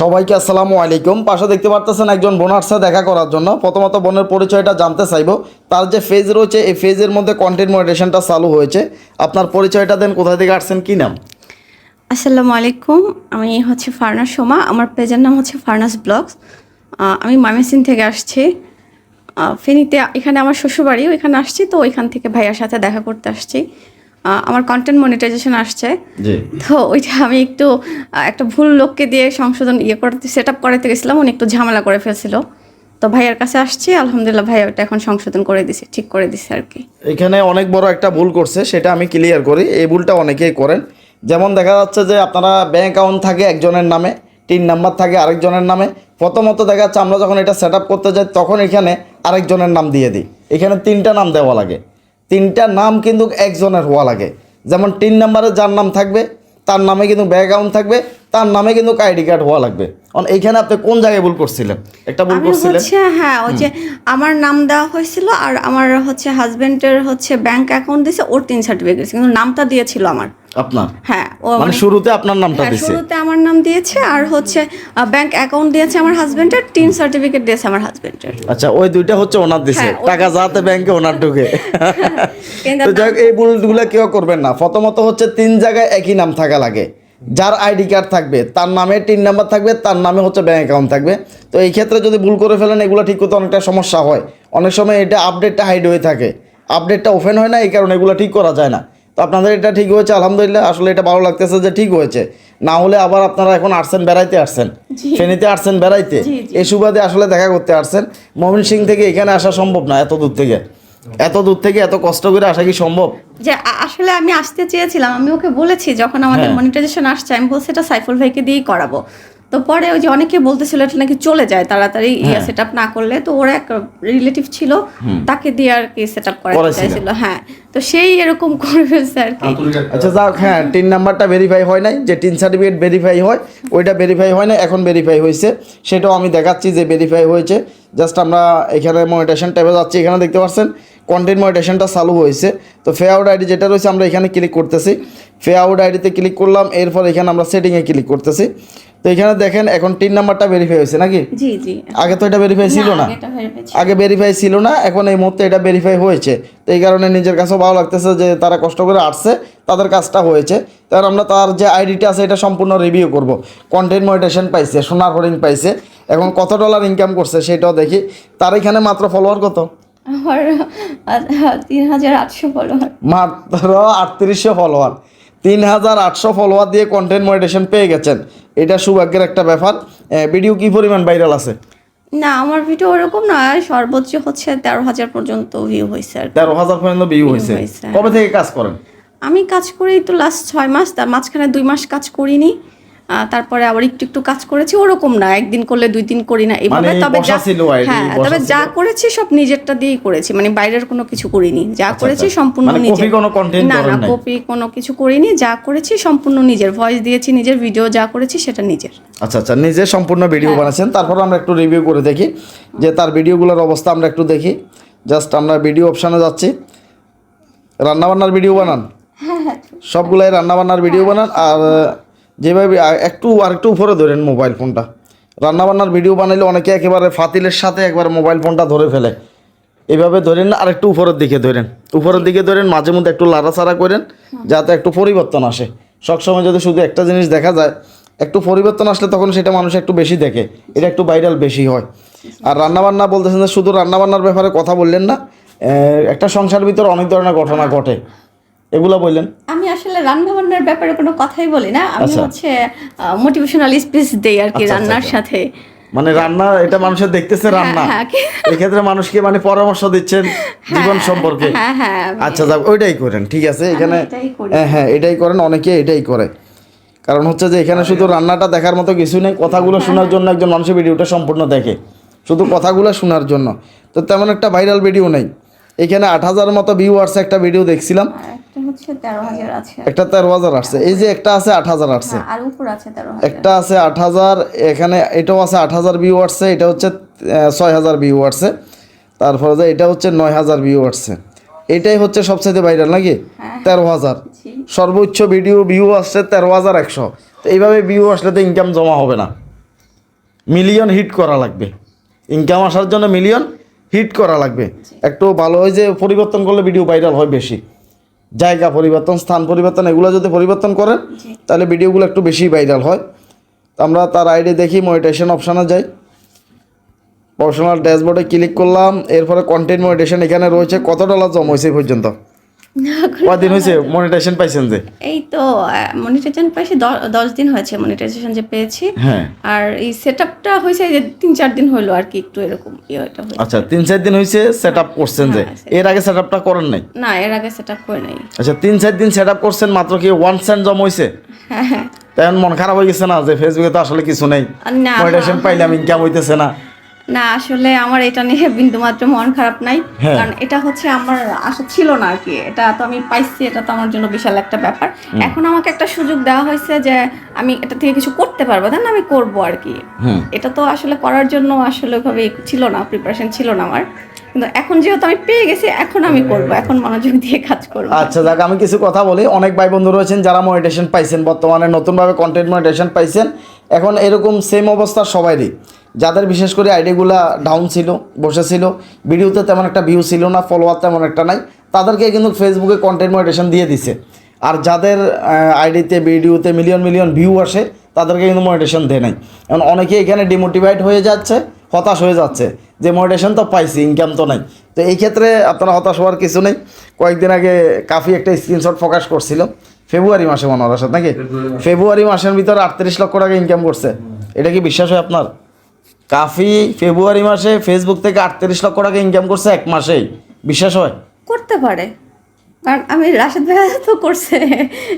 সবাইকে আসসালামু আলাইকুম। পাশে দেখতে পারতেছেন একজন বোন আসছে দেখা করার জন্য। প্রথমত বোনের পরিচয়টা জানতে চাইব। তার যে ফেজ রয়েছে, এই ফেজের মধ্যে কন্টেন্ট মডারেশনটা চালু হয়েছে। আপনার পরিচয়টা দেন, কোথা থেকে আসছেন, কি নাম? আসসালামু আলাইকুম। আমি হচ্ছে ফারনাস সোমা। আমার পেজের নাম হচ্ছে ফারনাস ব্লগস। আমি ময়মনসিং থেকে আসছি। ফেনীতে এখানে আমার শ্বশুরবাড়ি, ওইখানে আসছি। তো ওইখান থেকে ভাইয়ার সাথে দেখা করতে আসছি। আমার কন্টেন্ট মনিটাইজেশন আসছে। তো ওইটা আমি একটু একটা ভুল লোককে দিয়ে সংশোধন ইয়ে করতে সেট আপ করাতে গেছিলাম উনি একটু ঝামেলা করে ফেলছিল। তো ভাইয়ার কাছে আসছি আলহামদুলিল্লাহ ভাইয়া ওটা এখন সংশোধন করে দিছে ঠিক করে দিছে আর কি। এখানে অনেক বড় একটা ভুল করছে সেটা আমি ক্লিয়ার করি এই ভুলটা অনেকেই করেন। যেমন দেখা যাচ্ছে যে আপনারা ব্যাঙ্ক অ্যাকাউন্ট থাকে একজনের নামে তিন নাম্বার থাকে আরেকজনের নামে প্রথমত দেখা যাচ্ছে আমরা যখন এটা সেট আপ করতে যাই তখন এখানে আরেকজনের নাম দিয়ে দিই। এখানে তিনটা নাম দেওয়া লাগে। তিনটা নাম কিন্তু একজনের হওয়া লাগে। যেমন তিন নাম্বারে যার নাম থাকবে, তার নামে কিন্তু ব্যাকগ্রাউন্ড অ্যাকাউন্ট থাকবে তার নামে কিন্তু আইডি কার্ড হওয়া লাগবে। এইখানে আপনি কোন জায়গায় ভুল করছিলেন? একটা ভুল করছিলেন? হচ্ছে হ্যাঁ ওই যে আমার নাম দেওয়া হয়েছিল আর আমার হচ্ছে হাজবেন্ডের হচ্ছে ব্যাংক অ্যাকাউন্ট দিয়েছে ওর তিন সার্টিফিকেট কিন্তু নামটা দিয়েছিল আমার। আপনার? হ্যাঁ ও মানে মানে শুরুতে আপনার নামটা হ্যাঁ, শুরুতে আমার নাম দিয়েছে আর হচ্ছে ব্যাংক অ্যাকাউন্ট দিয়েছে আমার হাজবেন্ডের তিন সার্টিফিকেট দিয়েছে আমার হাজবেন্ডের। আচ্ছা ওই দুইটা হচ্ছে ওনার দিছে। হ্যাঁ, টাকা যাতে ব্যাংকে ওনার ঢুকে। তো যাই এই ভুলগুলো কেউ করবেন না। প্রথমত হচ্ছে তিন জায়গায় একই নাম থাকা লাগে। যার আইডি কার্ড থাকবে তার নামে তিন নাম্বার থাকবে তার নামে হচ্ছে ব্যাঙ্ক অ্যাকাউন্ট থাকবে। তো এই ক্ষেত্রে যদি ভুল করে ফেলেন এগুলো ঠিক করতে অনেকটা সমস্যা হয়। অনেক সময় এটা আপডেটটা হাইড হয়ে থাকে। আপডেটটা ওপেন হয় না এই কারণে এগুলো ঠিক করা যায় না। তো আপনাদের এটা ঠিক হয়েছে আলহামদুলিল্লাহ। আসলে এটা ভালো লাগতেছে যে ঠিক হয়েছে। না হলে আবার আপনারা এখন আসছেন বেড়াইতে আসছেন। ফেনীতে আসছেন বেড়াইতে। এই সুবাদে আসলে দেখা করতে আসছেন। মমিন সিং থেকে এখানে আসা সম্ভব না এত দূর থেকে। এত দূর থেকে এত কষ্ট করে আসা কি সম্ভব? যে আসলে আমি আসতে চেয়েছিলাম আমি ওকে বলেছি যখন আমাদের হ্যাঁ। মনিটাইজেশন আসছে আমি বলছি এটা সাইফুল ভাইকে দিয়েই করাবো। তো পরে ওই যে অনেকে বলতেছিল এটা নাকি চলে যায় তাড়াতাড়ি ইয়ে হ্যাঁ। সেট না করলে। তো ওর এক রিলেটিভ ছিল তাকে দিয়ে আর কি সেট আপ করাতে চাইছিল হ্যাঁ। তো সেই এরকম করে ফেলছে আর কি আচ্ছা যাক হ্যাঁ তিন নাম্বারটা ভেরিফাই হয় নাই যে তিন সার্টিফিকেট ভেরিফাই হয় ওইটা ভেরিফাই হয় না এখন ভেরিফাই হয়েছে। সেটাও আমি দেখাচ্ছি যে ভেরিফাই হয়েছে। জাস্ট আমরা এখানে মনিটেশন ট্যাবে যাচ্ছি এখানে দেখতে পাচ্ছেন কন্টেন্ট মনিটেশনটা চালু হয়েছে। তো ফে আউট আইডি যেটা রয়েছে আমরা এখানে ক্লিক করতেছি। ফে আউট আইডিতে ক্লিক করলাম এরপর এখানে আমরা সেটিংয়ে ক্লিক করতেছি। তো এখানে দেখেন এখন তিন নাম্বারটা ভেরিফাই হয়েছে নাকি? জি জি। আগে তো এটা ভেরিফাই ছিল না। আগে ভেরিফাই ছিল না এখন এই মুহূর্তে এটা ভেরিফাই হয়েছে। তো এই কারণে নিজের কাছেও ভালো লাগতেছে যে তারা কষ্ট করে আসছে তাদের কাজটা হয়েছে। তার আমরা তার যে আইডিটা আছে এটা সম্পূর্ণ রিভিউ করব। কন্টেন্ট মনিটেশন পাইছে সোনার হরিং পাইছে এখন কত ডলার ইনকাম করছে সেটাও দেখি। তার এখানে মাত্র ফলোয়ার কত? আমার তিন হাজার আটশো ফলোয়ার মাত্র আটত্রিশশো ফলোয়ার তিন হাজার আটশো ফলোয়ার দিয়ে কন্টেন্ট মনিটেশন পেয়ে গেছেন। এটা সৌভাগ্যের একটা ব্যাপার। ভিডিও কি পরিমাণ ভাইরাল আছে? না আমার ভিডিও ওরকম না সর্বোচ্চ হচ্ছে তেরো হাজার পর্যন্ত ভিউ হয়েছে আর কি। তেরো হাজার পর্যন্ত ভিউ হয়েছে হয়েছে। কবে থেকে কাজ করেন আমি কাজ করি তো লাস্ট ছয় মাস তার মাঝখানে দুই মাস কাজ করিনি তারপরে আবার একটু একটু কাজ করেছি ওরকম না একদিন করলে দুই দিন করি না। এভাবে মানে তবে যা হ্যাঁ তবে যা করেছি সব নিজেরটা দিয়েই করেছি মানে বাইরের কোনো কিছু করিনি। যা করেছি আচ্ছা। সম্পূর্ণ মানে নিজের। কোনো না না কপি কোনো কিছু করিনি যা করেছি সম্পূর্ণ নিজের। ভয়েস দিয়েছি নিজের ভিডিও যা করেছি সেটা নিজের। আচ্ছা আচ্ছা নিজে সম্পূর্ণ ভিডিও হ্যাঁ। বানাচ্ছেন। তারপর আমরা একটু রিভিউ করে দেখি যে তার ভিডিওগুলোর অবস্থা আমরা একটু দেখি। জাস্ট আমরা ভিডিও অপশানে যাচ্ছি। রান্নাবান্নার ভিডিও বানান? হ্যাঁ, সবগুলাই রান্নাবান্নার ভিডিও বানান আর যেভাবে একটু আর একটু উপরে ধরেন মোবাইল ফোনটা রান্নাবান্নার ভিডিও বানাইলে অনেকে একেবারে ফাতিলের সাথে একবার মোবাইল ফোনটা ধরে ফেলে। এভাবে ধরেন না আর একটু উপরের দিকে ধরেন। উপরের দিকে ধরেন মাঝে মধ্যে একটু লাড়াচাড়া করেন যাতে একটু পরিবর্তন আসে। সবসময় যদি শুধু একটা জিনিস দেখা যায় একটু পরিবর্তন আসলে তখন সেটা মানুষ একটু বেশি দেখে এটা একটু ভাইরাল বেশি হয়। আর রান্নাবান্না বলতেছেন যে শুধু রান্নাবান্নার ব্যাপারে কথা বললেন না একটা সংসার ভিতরে অনেক ধরনের ঘটনা ঘটে। এগুলো বললেন? আমি আসলে রান্না বান্নার ব্যাপারে কোনো কথাই বলি না। আমি আচ্ছা। হচ্ছে মোটিভেশনাল স্পিচ দেই আর কি আচ্ছা, আচ্ছা, রান্নার। সাথে। মানে রান্না এটা মানুষের দেখতেছে রান্না। হ্যাঁ, এক্ষেত্রে মানুষকে মানে পরামর্শ দিচ্ছেন জীবন সম্পর্কে। হ্যাঁ হ্যাঁ আচ্ছা যাক ওইটাই করেন ঠিক আছে? এখানে হ্যাঁ হ্যাঁ এটাই করেন অনেকে এটাই করে। কারণ হচ্ছে যে এখানে শুধু রান্নাটা দেখার মতো কিছু নেই কথাগুলো শোনার জন্য একজন মানুষের ভিডিওটা সম্পূর্ণ দেখে। শুধু কথাগুলো শোনার জন্য। তো তেমন একটা ভাইরাল ভিডিও নেই। এখানে আট হাজার মতো ভিউ আসছে একটা ভিডিও দেখছিলাম। একটা তেরো হাজার আছে। একটা তেরো হাজার আসছে। এই যে একটা আছে আট হাজার আসছে। হ্যাঁ, একটা আছে আট হাজার এখানে এটাও আছে আট হাজার ভিউ আসছে এটা হচ্ছে ছয় হাজার ভিউ আসছে তারপরে যে এটা হচ্ছে নয় হাজার ভিউ আসছে এটাই হচ্ছে সবচেয়ে ভাইরাল নাকি? তেরো হাজার। সর্বোচ্চ ভিডিও ভিউ আসছে তেরো হাজার একশো। তো এইভাবে ভিউ আসলে তো ইনকাম জমা হবে না। মিলিয়ন হিট করা লাগবে। ইনকাম আসার জন্য মিলিয়ন হিট করা লাগবে। একটু ভালো হয় যে পরিবর্তন করলে ভিডিও ভাইরাল হয় বেশি। জায়গা পরিবর্তন স্থান পরিবর্তন এগুলো যদি পরিবর্তন করেন তাহলে ভিডিওগুলো একটু বেশি ভাইরাল হয়। তো আমরা তার আইডি দেখি মনিটেশন অপশানে যাই। পার্সোনাল ড্যাশবোর্ডে ক্লিক করলাম এরপরে কন্টেন্ট মনিটেশন এখানে রয়েছে কত ডলার জমা হয়েছে পর্যন্ত? কদিন হয়েছে মনিটেশন পাইছেন যে? এই তো মনিটাইজেশন পেয়েছি দ- দশ দিন হয়েছে মনিটাইজেশন যে পেয়েছি। হ্যাঁ। আর এই সেটআপটা হয়েছে যে তিন চার দিন হলো আর কি একটু এরকম ইয়েটা আচ্ছা তিন চার দিন হয়েছে সেট আপ করছেন যে? হ্যাঁ, এর আগে সেট আপটা করেন নাই? না এর আগে সেট আপ করে নাই। আচ্ছা তিন চার দিন সেট আপ করছেন মাত্র কি ওয়ান সেন্ট জমা হয়েছে হ্যাঁ। মন খারাপ হয়ে গেছে না যে ফেসবুকে তো আসলে কিছু নেই। আর না। মনিটেশন পাইলাম ইনকাম হইতেছে না। না আসলে আমার এটা নিয়ে বিন্দু মাত্র মন খারাপ নাই। হ্যাঁ। কারণ এটা হচ্ছে আমার আশা ছিল না আর কি। এটা তো আমি পাইছি এটা তো আমার জন্য বিশাল একটা ব্যাপার। এখন আমাকে একটা সুযোগ দেওয়া হয়েছে যে আমি এটা থেকে কিছু করতে পারব তাই না আমি করব আর কি। এটা তো আসলে করার জন্য আসলে ওইভাবে ছিল না প্রিপারেশন ছিল না আমার। কিন্তু এখন যেহেতু আমি পেয়ে গেছি এখন আমি করব এখন মনোযোগ দিয়ে কাজ করব। আচ্ছা যাক আমি কিছু কথা বলি। অনেক ভাই বন্ধু রয়েছেন যারা মনিটেশন পাইছেন বর্তমানে নতুনভাবে কন্টেন্ট মনিটেশন পাইছেন। এখন এরকম সেম অবস্থা সবাইরই। যাদের বিশেষ করে আইডিগুলা ডাউন ছিল বসেছিল ভিডিওতে তেমন একটা ভিউ ছিল না ফলোয়ার তেমন একটা নাই, তাদেরকে কিন্তু ফেসবুকে কন্টেন্ট মনিটেশন দিয়ে দিছে। আর যাদের আইডিতে ভিডিওতে মিলিয়ন মিলিয়ন ভিউ আসে, তাদেরকে কিন্তু মনিটেশন দেয় নাই। এখন অনেকে এখানে ডিমোটিভেট হয়ে যাচ্ছে, হতাশ হয়ে যাচ্ছে। যে মোটিভেশন তো পাইছি ইনকাম তো নাই। তো এই ক্ষেত্রে আপনারা হতাশ হওয়ার কিছু নেই। কয়েকদিন আগে কাফি একটা স্ক্রিনশট প্রকাশ করছিল। ফেব্রুয়ারি মাসে মনে হয় নাকি? ফেব্রুয়ারি মাসের ভিতরে আটত্রিশ লক্ষ টাকা ইনকাম করছে। এটা কি বিশ্বাস হয় আপনার? কাফি ফেব্রুয়ারি মাসে ফেসবুক থেকে আটত্রিশ লক্ষ টাকা ইনকাম করছে এক মাসেই। বিশ্বাস হয়? করতে পারে। কারণ আমি রাশেদ ভাইয়া তো করছে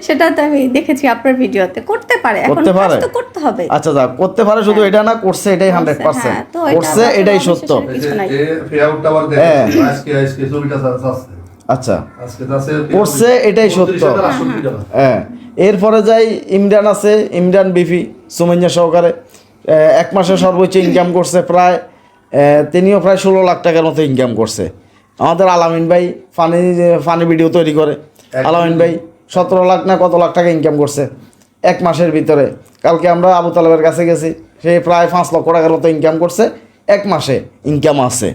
সেটা তো আমি দেখেছি আপনার ভিডিওতে। করতে পারে এখন করতে পারে? তো করতে হবে। আচ্ছা যা করতে পারে শুধু এটা না করছে এটাই হান্ড্রেড পার্সেন্ট হ্যাঁ, করছে এটাই সত্য। হ্যাঁ। আচ্ছা। করছে, এটাই সত্য। হ্যাঁ। এরপরে যাই ইমরান আছে ইমরান বিফি সুমেঞ্জা সহকারে। এক মাসে সর্বোচ্চ ইনকাম করছে প্রায় তিনিও প্রায় ষোলো লাখ টাকার মতো ইনকাম করছে। আমাদের আলামিন ভাই ফানি ফানি ভিডিও তৈরি করে। আলামিন ভাই সতেরো লাখ না কত লাখ টাকা ইনকাম করছে এক মাসের ভিতরে। কালকে আমরা আবু তালেবের কাছে গেছি সে প্রায় পাঁচ লক্ষ টাকার মতো ইনকাম করছে এক মাসে ইনকাম আছে।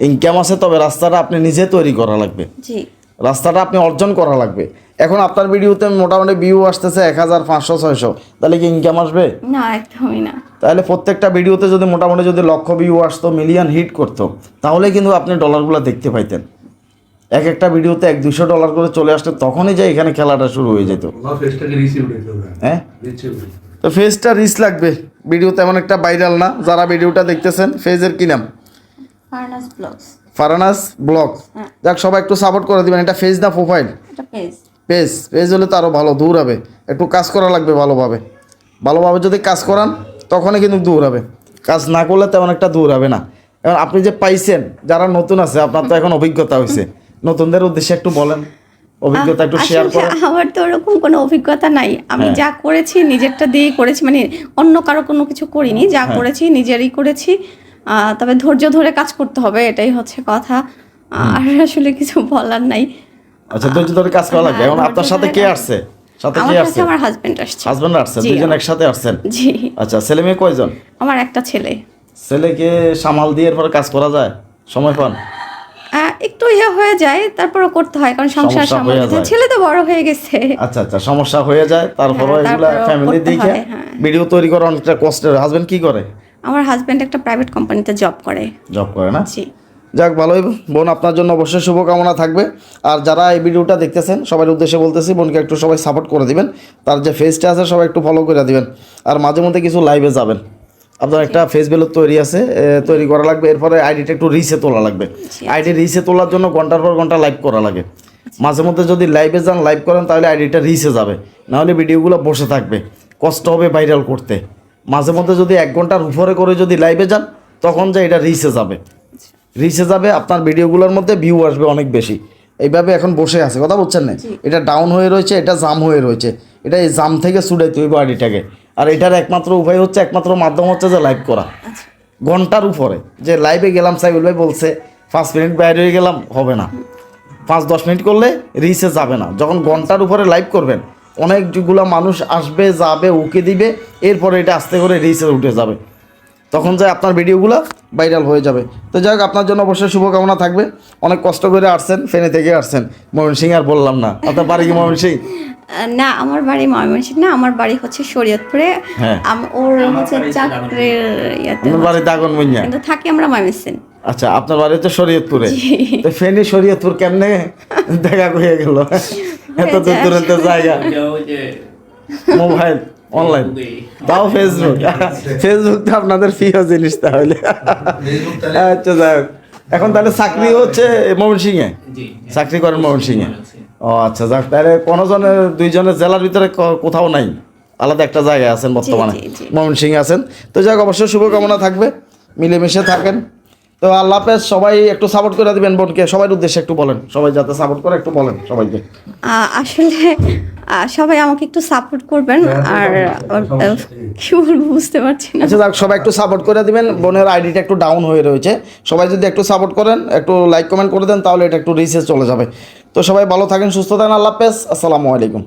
ইনকাম আছে তবে রাস্তাটা আপনি নিজে তৈরি করা লাগবে। জি। রাস্তাটা আপনি অর্জন করা লাগবে। এখন আপনার ভিডিওতে মোটামুটি ভিউ আসতেছে এক হাজার পাঁচশো ছয়শো। তাহলে কি ইনকাম আসবে? না একদমই না। তাহলে প্রত্যেকটা ভিডিওতে যদি মোটামুটি যদি লক্ষ ভিউ আসতো মিলিয়ন হিট করতো তাহলে কিন্তু আপনি ডলারগুলো দেখতে পাইতেন। এক একটা ভিডিওতে এক দুশো ডলার করে চলে আসতো তখনই যে এখানে খেলাটা শুরু হয়ে যেত। হ্যাঁ তো ফেজটা রিচ লাগবে। ভিডিও তেমন একটা ভাইরাল না যারা ভিডিওটা দেখতেছেন ফেজের কি নাম? ফার্নাস ব্লগস ফারানাস ব্লগ। যাক সবাই একটু সাপোর্ট করে দিবেন। এটা ফেজ না প্রোফাইল এটা পেজ পেজ পেজ হলে তো আরও ভালো দৌড়াবে একটু কাজ করা লাগবে ভালোভাবে। ভালোভাবে যদি কাজ করান তখনই কিন্তু দৌড়াবে কাজ না করলে তেমন একটা দৌড়াবে না। এখন আপনি যে পাইছেন যারা নতুন আছে আপনার তো এখন অভিজ্ঞতা হয়েছে নতুনদের উদ্দেশ্যে একটু বলেন। অভিজ্ঞতা একটু শেয়ার করেন। আমার তো ওরকম কোনো অভিজ্ঞতা নাই। আমি হ্যাঁ। যা করেছি নিজেরটা দিয়েই করেছি। মানে অন্য কারও কোনো কিছু করিনি। যা হ্যাঁ। করেছি নিজেরই করেছি। তবে ধৈর্য ধরে কাজ করতে হবে এটাই হচ্ছে কথা। আর আসলে কিছু বলার নাই। আচ্ছা ধৈর্য ধরে কাজ করা লাগবে। হ্যাঁ, এখন আপনার সাথে কে আসছে? সাথে কে আসছে? আমার হাজবেন্ড আসছে। হাজব্যান্ড আসছে জি, দুজন একসাথে আসছেন? জি। আচ্ছা ছেলে মেয়ে কয়জন? আমার একটা ছেলে। ছেলেকে সামাল দিয়ে এরপরে কাজ করা যায়? সময় পান? একটু ইয়ে হয়ে যায় তারপরও করতে হয় কারণ সংসার সামলাতে ছেলে তো বড় হয়ে গেছে। আচ্ছা আচ্ছা সমস্যা হয়ে যায় তারপরে হ্যাঁ, এগুলা ফ্যামিলি দেখে হ্যাঁ। ভিডিও তৈরি করা অনেকটা কষ্টের। হাজবেন্ড কি করে? আমার হাজব্যান্ড একটা প্রাইভেট কোম্পানিতে জব করে। জব করে না? জি। যাক ভালোই বোন আপনার জন্য অবশ্যই শুভকামনা থাকবে। আর যারা এই ভিডিওটা দেখতেছেন সবার উদ্দেশ্যে বলতেছি বোনকে একটু সবাই সাপোর্ট করে দিবেন। তার যে ফেসটা আছে সবাই একটু ফলো করে দিবেন। আর মাঝে মধ্যে কিছু লাইভে যাবেন। আপনার একটা ফেস ভ্যালু তৈরি আছে তৈরি করা লাগবে। এরপরে আইডিটা একটু রিসে তোলা লাগবে। আইডি রিসে তোলার জন্য ঘণ্টার পর ঘণ্টা লাইভ করা লাগে। মাঝে মধ্যে যদি লাইভে যান লাইভ করেন তাহলে আইডিটা রিসে যাবে। নাহলে ভিডিওগুলো বসে থাকবে। কষ্ট হবে ভাইরাল করতে। মাঝে মধ্যে যদি এক ঘণ্টার উপরে করে যদি লাইভে যান তখন যে এটা রিসে যাবে। রিচে যাবে আপনার ভিডিওগুলোর মধ্যে ভিউ আসবে অনেক বেশি। এইভাবে এখন বসে আছে কথা বলছেন না? এটা ডাউন হয়ে রয়েছে এটা জাম হয়ে রয়েছে। এটা এই জাম থেকে ছুটাইতে হইব আইডিটাকে আর এটার একমাত্র উপায় হচ্ছে একমাত্র মাধ্যম হচ্ছে যে লাইভ করা। ঘণ্টার উপরে। যে লাইভে গেলাম সাইবুল ভাই বলছে পাঁচ মিনিট বাইরে হয়ে গেলাম হবে না। পাঁচ দশ মিনিট করলে রিসে যাবে না। যখন ঘণ্টার উপরে লাইভ করবেন অনেকগুলো মানুষ আসবে যাবে উকে দিবে এরপরে এটা আস্তে করে রিচে উঠে যাবে। তখন যে আপনার ভিডিওগুলো ভাইরাল হয়ে যাবে। তো যাই হোক আপনার জন্য অবশ্যই শুভকামনা থাকবে। অনেক কষ্ট করে আসছেন ফেনে থেকে আসছেন। ময়মনসিং আর বললাম না। আপনার বাড়ি কি ময়মনসিং না আমার বাড়ি ময়মনসিংহ না আমার বাড়ি হচ্ছে শরীয়তপুরে। হ্যাঁ। ওর হচ্ছে চাকরির ইয়েতে বাড়ি কিন্তু থাকি আমরা ময়মনসিংহ। আচ্ছা আপনার বাড়ি তো শরীয়তপুরে। তো ফেনী শরীয়তপুর কেমনে দেখা হয়ে গেল? এত দূর দূরান্তের জায়গা। Mobile online. তাও ফেসবুক। ফেসবুক তো আপনাদের প্রিয় জিনিস তাহলে। আচ্ছা যাই হোক। এখন তাহলে চাকরি হচ্ছে ময়মনসিং এ জি চাকরি করেন ময়মনসিংহে। ও আচ্ছা যাক তাহলে কোনো জনের দুইজনের জেলার ভিতরে ক- কোথাও নাই। আলাদা একটা জায়গায় আছেন বর্তমানে। জি। আছেন। তো যাক অবশ্যই শুভকামনা থাকবে। মিলেমিশে থাকেন। তো আল্লাহ হাফেজ সবাই একটু সাপোর্ট করে দিবেন বোনকে। সবার উদ্দেশ্যে একটু বলেন। সবাই যাতে সাপোর্ট করে একটু বলেন সবাইকে। আসলে সবাই আমাকে একটু সাপোর্ট করবেন আর আহ, কি বলব বুঝতে পারছি না। আচ্ছা যাক সবাই একটু সাপোর্ট করে দিবেন। বোনের আইডিটা একটু ডাউন হয়ে রয়েছে। সবাই যদি একটু সাপোর্ট করেন একটু লাইক কমেন্ট করে দেন তাহলে এটা একটু রিসে চলে যাবে। তো সবাই ভালো থাকেন সুস্থ থাকেন। আল্লাহ হাফেজ আসসালামু আলাইকুম।